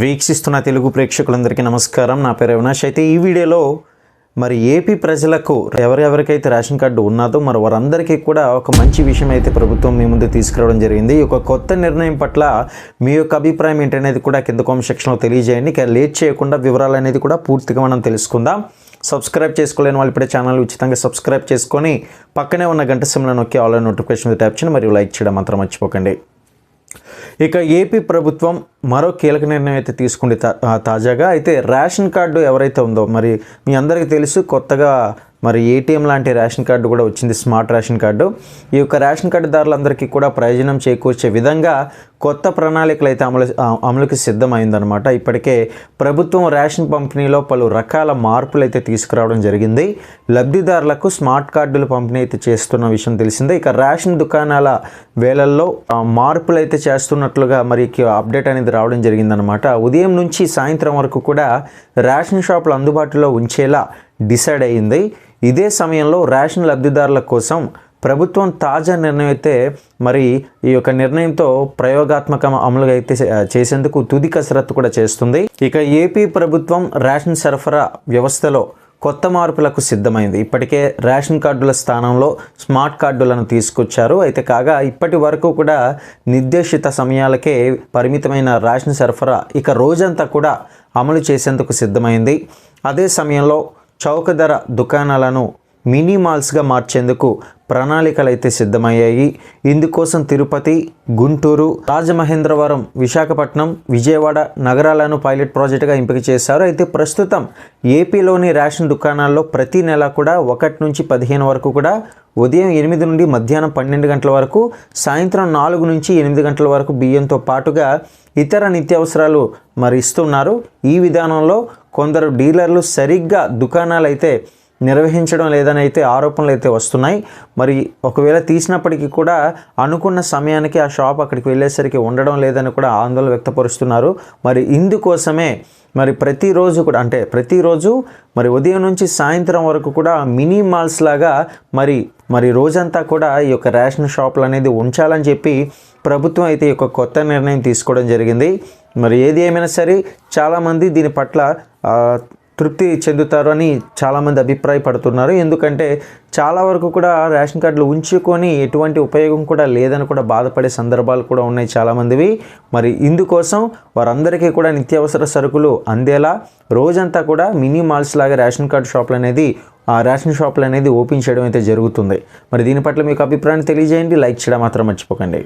వీక్షిస్తున్న తెలుగు ప్రేక్షకులందరికీ నమస్కారం. నా పేరు అవినాష్. అయితే ఈ వీడియోలో మరి ఏపీ ప్రజలకు ఎవరెవరికైతే రేషన్ కార్డు ఉన్నదో మరి వారందరికీ కూడా ఒక మంచి విషయం అయితే ప్రభుత్వం మీ ముందు తీసుకురావడం జరిగింది. ఈ ఒక కొత్త నిర్ణయం పట్ల మీ యొక్క అభిప్రాయం ఏంటనేది కూడా కింద కామెంట్ సెక్షన్లో తెలియజేయండి. ఇక లేట్ చేయకుండా వివరాలు అనేది కూడా పూర్తిగా మనం తెలుసుకుందాం. సబ్స్క్రైబ్ చేసుకోలేని వాళ్ళు ఇప్పుడే ఛానల్ ఉచితంగా సబ్స్క్రైబ్ చేసుకొని పక్కనే ఉన్న గంట సిమ్లో నొక్కి ఆన్లైన్ నోటిఫికేషన్ ట్యాప్ చేయండి. మరియు లైక్ చేయడం మాత్రం మర్చిపోకండి. ఇక ఏపీ ప్రభుత్వం మరో కీలక నిర్ణయం అయితే తీసుకుంది తా- తాజాగా. అయితే రేషన్ కార్డు ఎవరైతే ఉందో మరి మీ అందరికీ తెలుసు కొత్తగా మరి ఏటీఎం లాంటి రేషన్ కార్డు కూడా వచ్చింది స్మార్ట్ రేషన్ కార్డు. ఈ యొక్క రేషన్ కార్డుదారులందరికీ కూడా ప్రయోజనం చేకూర్చే విధంగా కొత్త ప్రణాళికలు అయితే అమలు అమలుకి సిద్ధమైందనమాట ఇప్పటికే ప్రభుత్వం రేషన్ పంపిణీలో పలు రకాల మార్పులు అయితే తీసుకురావడం జరిగింది. లబ్ధిదారులకు స్మార్ట్ కార్డులు పంపిణీ అయితే చేస్తున్న విషయం తెలిసిందే. ఇక రేషన్ దుకాణాల వేళల్లో మార్పులు అయితే చేస్తున్నట్లుగా మరి అప్డేట్ అనేది రావడం జరిగిందనమాట ఉదయం నుంచి సాయంత్రం వరకు కూడా రేషన్ షాపులు అందుబాటులో ఉంచేలా డిసైడ్ అయ్యింది ఇదే సమయంలో రేషన్ లబ్ధిదారుల కోసం ప్రభుత్వం తాజా నిర్ణయం అయితే మరి ఈ యొక్క నిర్ణయంతో ప్రయోగాత్మక అమలు అయితే చేసేందుకు తుది కసరత్తు కూడా చేస్తుంది. ఇక ఏపీ ప్రభుత్వం రేషన్ సరఫరా వ్యవస్థలో కొత్త మార్పులకు సిద్ధమైంది. ఇప్పటికే రేషన్ కార్డుల స్థానంలో స్మార్ట్ కార్డులను తీసుకొచ్చారు. అయితే కాగా ఇప్పటి వరకు కూడా నిర్దేశిత సమయాలకే పరిమితమైన రేషన్ సరఫరా ఇక రోజంతా కూడా అమలు చేసేందుకు సిద్ధమైంది. అదే సమయంలో చౌక ధర దుకాణాలను మినీ మాల్స్గా మార్చేందుకు ప్రణాళికలు అయితే సిద్ధమయ్యాయి. ఇందుకోసం తిరుపతి గుంటూరు రాజమహేంద్రవరం విశాఖపట్నం విజయవాడ నగరాలను పైలట్ ప్రాజెక్టుగా ఎంపిక చేశారు. అయితే ప్రస్తుతం ఏపీలోని రేషన్ దుకాణాల్లో ప్రతి నెల కూడా ఒకటి నుంచి పదిహేను వరకు కూడా ఉదయం ఎనిమిది నుండి మధ్యాహ్నం పన్నెండు గంటల వరకు సాయంత్రం నాలుగు నుంచి ఎనిమిది గంటల వరకు బియ్యంతో పాటుగా ఇతర నిత్యావసరాలు మరి ఇస్తున్నారు. ఈ విధానంలో కొందరు డీలర్లు సరిగ్గా దుకాణాలు అయితే నిర్వహించడం లేదని అయితే ఆరోపణలు అయితే వస్తున్నాయి. మరి ఒకవేళ తీసినప్పటికీ కూడా అనుకున్న సమయానికి ఆ షాప్ అక్కడికి వెళ్ళేసరికి ఉండడం లేదని కూడా ఆందోళన వ్యక్తపరుస్తున్నారు. మరి ఇందుకోసమే మరి ప్రతిరోజు కూడా అంటే ప్రతిరోజు మరి ఉదయం నుంచి సాయంత్రం వరకు కూడా మినీ మాల్స్ లాగా మరి మరి రోజంతా కూడా ఈ యొక్క రేషన్ షాపులు అనేది ఉంచాలని చెప్పి ప్రభుత్వం అయితే ఒక కొత్త నిర్ణయం తీసుకోవడం జరిగింది. మరి ఏది ఏమైనా సరే చాలామంది దీని పట్ల తృప్తి చెందుతారు అని చాలామంది అభిప్రాయపడుతున్నారు. ఎందుకంటే చాలా వరకు కూడా రేషన్ కార్డులు ఉంచుకొని ఎటువంటి ఉపయోగం కూడా లేదని కూడా బాధపడే సందర్భాలు కూడా ఉన్నాయి చాలామందివి. మరి ఇందుకోసం వారందరికీ కూడా నిత్యావసర సరుకులు అందేలా రోజంతా కూడా మినీ మాల్స్ లాగా రేషన్ కార్డు షాపులు అనేది ఆ రేషన్ షాపులు అనేది ఓపెన్ చేయడం అయితే జరుగుతుంది. మరి దీని పట్ల మీకు అభిప్రాయాన్ని తెలియజేయండి. లైక్ చేయడం మాత్రం మర్చిపోకండి.